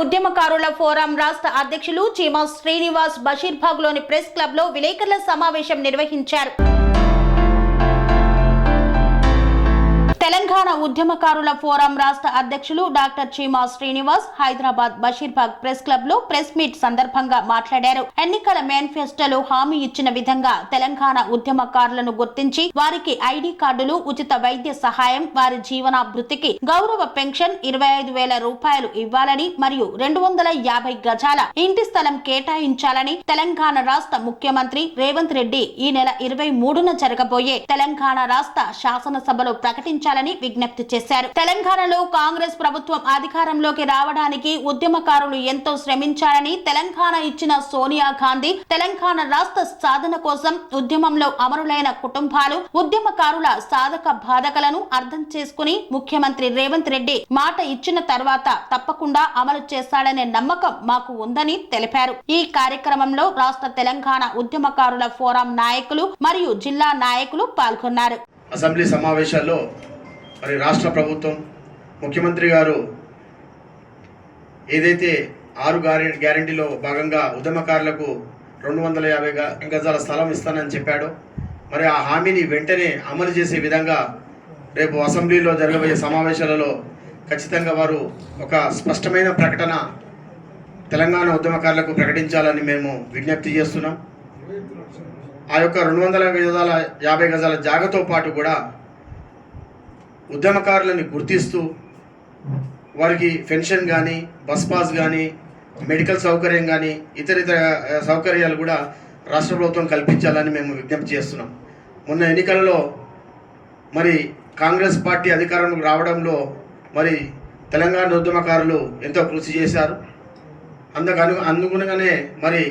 ఉద్యమకారుల ఫోరం రాష్ట్ర అధ్యక్షులు చీమా శ్రీనివాస్ బషీర్బాగ్లోని ప్రెస్ క్లబ్లో విలేకరుల సమావేశం నిర్వహించారు. తెలంగాణ ఉద్యమకారుల ఫోరం రాష్ట్ర అధ్యక్షులు డాక్టర్ చీమా శ్రీనివాస్ హైదరాబాద్ బషీర్బాగ్ ప్రెస్ క్లబ్లో ప్రెస్ మీట్ సందర్భంగా మాట్లాడారు. ఎన్నికల మేనిఫెస్టోలో హామీ ఇచ్చిన విధంగా తెలంగాణ ఉద్యమకారులను గుర్తించి వారికి ఐడి కార్డులు ఉచిత వైద్య సహాయం వారి జీవనాభృతికి గౌరవ పెన్షన్ ఇరవై ఐదు వేల రూపాయలు ఇవ్వాలని మరియు రెండు వందల యాభై గజాల ఇంటి స్థలం కేటాయించాలని తెలంగాణ రాష్ట్ర ముఖ్యమంత్రి రేవంత్ రెడ్డి ఈ నెల ఇరవై మూడున జరగబోయే తెలంగాణ రాష్ట్ర శాసనసభలో ప్రకటించాలని విజ్ఞప్తి చేశారు. తెలంగాణలో కాంగ్రెస్ ప్రభుత్వం అధికారంలోకి రావడానికి ఉద్యమకారులు ఎంతో శ్రమించారని తెలంగాణ ఇచ్చిన సోనియా గాంధీ తెలంగాణ రాష్ట్ర సాధన కోసం ఉద్యమంలో అమరులైన కుటుంబాలు ఉద్యమకారుల సాధక బాధకలను అర్థం చేసుకుని ముఖ్యమంత్రి రేవంత్ రెడ్డి మాట ఇచ్చిన తర్వాత తప్పకుండా అమలు చేస్తాడనే నమ్మకం మాకు ఉందని తెలిపారు. ఈ కార్యక్రమంలో రాష్ట్ర తెలంగాణ ఉద్యమకారుల ఫోరం నాయకులు మరియు జిల్లా నాయకులు పాల్గొన్నారు. అసెంబ్లీ సమావేశాల్లో మరి రాష్ట్ర ప్రభుత్వం ముఖ్యమంత్రి గారు ఏదైతే ఆరు గ్యారె గ్యారంటీలో భాగంగా ఉద్యమకారులకు రెండు వందల యాభై గజాల స్థలం ఇస్తానని చెప్పాడు. మరి ఆ హామీని వెంటనే అమలు చేసే విధంగా రేపు అసెంబ్లీలో జరగబోయే సమావేశాలలో ఖచ్చితంగా వారు ఒక స్పష్టమైన ప్రకటన తెలంగాణ ఉద్యమకారులకు ప్రకటించాలని మేము విజ్ఞప్తి చేస్తున్నాం. ఆ యొక్క రెండు వందల గజాల యాభై గజాల జాగతో పాటు కూడా ఉద్యమకారులని గుర్తిస్తూ వారికి పెన్షన్ కానీ బస్ పాస్ కానీ మెడికల్ సౌకర్యం కానీ ఇతర ఇతర సౌకర్యాలు కూడా రాష్ట్ర ప్రభుత్వం కల్పించాలని మేము విజ్ఞప్తి చేస్తున్నాం. మొన్న ఎన్నికలలో మరి కాంగ్రెస్ పార్టీ అధికారంలోకి రావడంలో మరి తెలంగాణ ఉద్యమకారులు ఎంతో కృషి చేశారు. అందుకను అందుగుణగానే మరి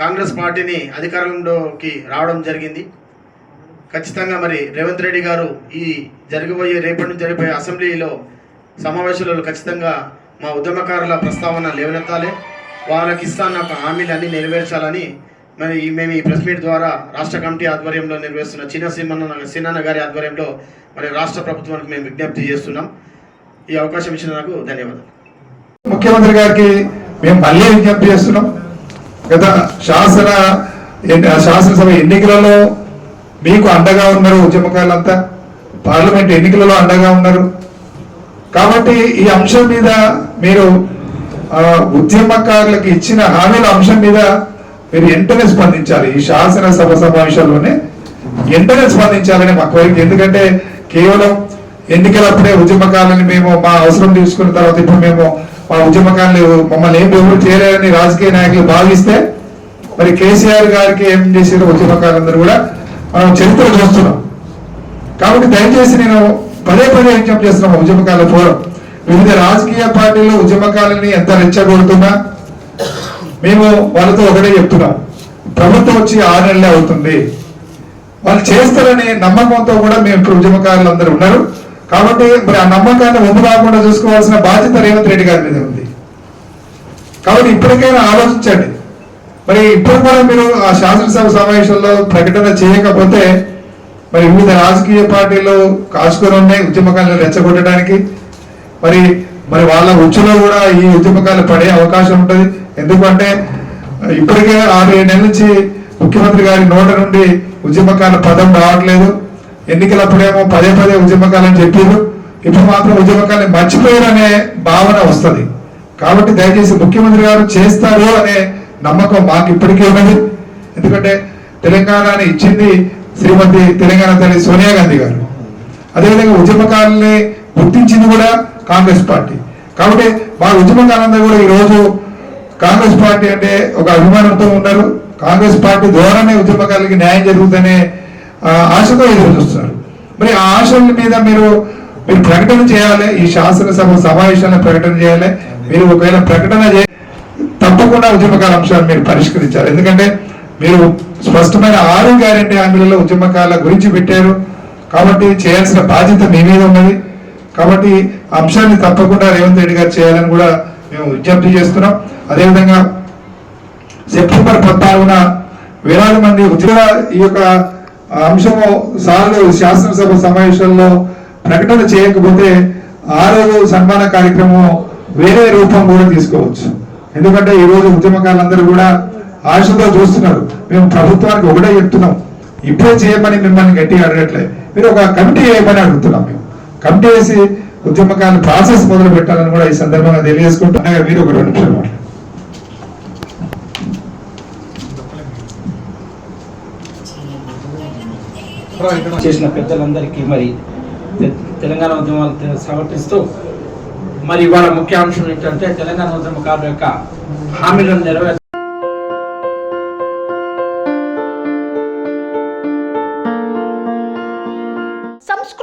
కాంగ్రెస్ పార్టీని అధికారంలోకి రావడం జరిగింది. ఖచ్చితంగా మరి రేవంత్ రెడ్డి గారు ఈ జరగబోయే రేపటి నుంచి జరిగిపోయే అసెంబ్లీలో సమావేశాలలో ఖచ్చితంగా మా ఉద్యమకారుల ప్రస్తావన లేవనెత్తాలి. వాళ్ళకి ఇస్తాన్న ఒక హామీలన్నీ నెరవేర్చాలని మరి మేము ఈ ప్రెస్ మీట్ ద్వారా రాష్ట్ర కమిటీ ఆధ్వర్యంలో నిర్వహిస్తున్న చిన్న సినిమన్న సినాన్న గారి ఆధ్వర్యంలో మరి రాష్ట్ర ప్రభుత్వానికి మేము విజ్ఞప్తి చేస్తున్నాం. ఈ అవకాశం ఇచ్చిన నాకు ధన్యవాదాలు. ముఖ్యమంత్రి గారికి మేము మళ్ళీ విజ్ఞప్తి చేస్తున్నాం. గత శాసన శాసనసభ ఎన్నికలలో మీకు అండగా ఉన్నారు ఉద్యమకారులంతా. పార్లమెంట్ ఎన్నికలలో అండగా ఉన్నారు. కాబట్టి ఈ అంశం మీద మీరు ఉద్యమకారులకు ఇచ్చిన హామీల అంశం మీద మీరు వెంటనే స్పందించాలి? ఈ శాసనసభ సమావేశాల్లోనే వెంటనే స్పందించాలని మా కోరిక. ఎందుకంటే కేవలం ఎన్నికలప్పుడే ఉద్యమకారులని మేము మా అవసరం తీసుకున్న తర్వాత ఇప్పుడు మేము మా ఉద్యమకారులు మమ్మల్ని ఏం ఎవరు చేయలేరని రాజకీయ నాయకులు భావిస్తే మరి కేసీఆర్ గారికి ఏం చేసారు ఉద్యమకారులందరూ కూడా? చరిత్ర చూస్తున్నాం. కాబట్టి దయచేసి నేను పదే పదే విజ్ఞప్తి చేస్తున్నాం ఉద్యమకాల ఫోరం. వివిధ రాజకీయ పార్టీలు ఉద్యమకాలని ఎంత రెచ్చగొడుతున్నా మేము వాళ్ళతో ఒకటే చెప్తున్నాం. ప్రభుత్వం వచ్చి ఆరు నెలలే అవుతుంది. వాళ్ళు చేస్తారనే నమ్మకంతో కూడా మేము ఇప్పుడు ఉద్యమకారులు అందరూ ఉన్నారు. కాబట్టి మరి ఆ నమ్మకాన్ని ముందు కాకుండా చూసుకోవాల్సిన బాధ్యత రేవంత్ రెడ్డి గారి మీద ఉంది. కాబట్టి ఇప్పటికైనా ఆలోచించండి. మరి ఇప్పుడు కూడా మీరు ఆ శాసనసభ సమావేశంలో ప్రకటన చేయకపోతే మరి వివిధ రాజకీయ పార్టీలు కాసుకొని ఉన్నాయి ఉద్యమకాలను రెచ్చగొట్టడానికి. మరి మరి వాళ్ళ ఉచ్చులో కూడా ఈ ఉద్యమకాలు పడే అవకాశం ఉంటుంది. ఎందుకంటే ఇప్పటికే ఆరు ఏడు నెలల నుంచి ముఖ్యమంత్రి గారి నోట నుండి ఉద్యమకాల పదం రావట్లేదు. ఎన్నికలప్పుడేమో పదే పదే ఉద్యమకాలని చెప్పారు. ఇప్పుడు మాత్రం ఉద్యమకాలని మర్చిపోయారనే భావన వస్తుంది. కాబట్టి దయచేసి ముఖ్యమంత్రి గారు చేస్తారు అనే నమ్మకం మాకు ఇప్పటికీ ఉన్నది. ఎందుకంటే తెలంగాణని ఇచ్చింది శ్రీమతి తెలంగాణ తల్లి సోనియా గాంధీ గారు. అదేవిధంగా ఉద్యమకారుల్ని గుర్తించింది కూడా కాంగ్రెస్ పార్టీ. కాబట్టి మా ఉద్యమకాలంతా కూడా ఈరోజు కాంగ్రెస్ పార్టీ అంటే ఒక అభిమానంతో ఉన్నారు. కాంగ్రెస్ పార్టీ ద్వారానే ఉద్యమకారులకి న్యాయం జరుగుతుందనే ఆశతో ఎదురు చూస్తున్నారు మరి ఆ ఆశల మీద మీరు మీరు ప్రకటన చేయాలి. ఈ శాసనసభ సమావేశాలను ప్రకటన చేయాలి. మీరు ఒకవేళ ప్రకటన చేయాలి తప్పకుండా ఉద్యమకాల అంశాలు మీరు పరిష్కరించాలి ఎందుకంటే మీరు స్పష్టమైన ఆరు గ్యారెంటీ హామీలలో ఉద్యమకాల గురించి పెట్టారు. కాబట్టి చేయాల్సిన బాధ్యత మీ మీద ఉన్నది. కాబట్టి అంశాన్ని తప్పకుండా రేవంత్ రెడ్డి గారు చేయాలని కూడా మేము విజ్ఞప్తి చేస్తున్నాం. అదేవిధంగా సెప్టెంబర్ పద్నాలుగున వేలాది మంది ఉద్యోగ ఈ యొక్క అంశము సార్లు శాసనసభ సమావేశంలో ప్రకటన చేయకపోతే ఆ రోజు సన్మాన కార్యక్రమం వేరే రూపం కూడా తీసుకోవచ్చు. ఎందుకంటే ఈ రోజు ఉద్యమకారులందరూ కూడా ఆశతో చూస్తున్నారు. మేము ప్రభుత్వానికి ఒకటే చెప్తున్నాం. ఇప్పుడే చేయమని మిమ్మల్ని గట్టిగా అడగట్లే. మీరు ఒక కమిటీ వేయమని అడుగుతున్నాం మేము. కమిటీ వేసి ఉద్యమకాల ప్రాసెస్ మొదలు పెట్టాలని కూడా ఈ సందర్భంగా తెలియజేసుకుంటున్నా మీరు ఒక రెండు నిమిషాలు చేసిన పెద్దలందరికీ మరి తె- తెలంగాణ ఉద్యమాలు సమర్పిస్తూ మరి ఇవాళ ముఖ్య అంశం ఏంటంటే తెలంగాణ ఉద్యమకారుల యొక్క హామీలను నెరవేర్చ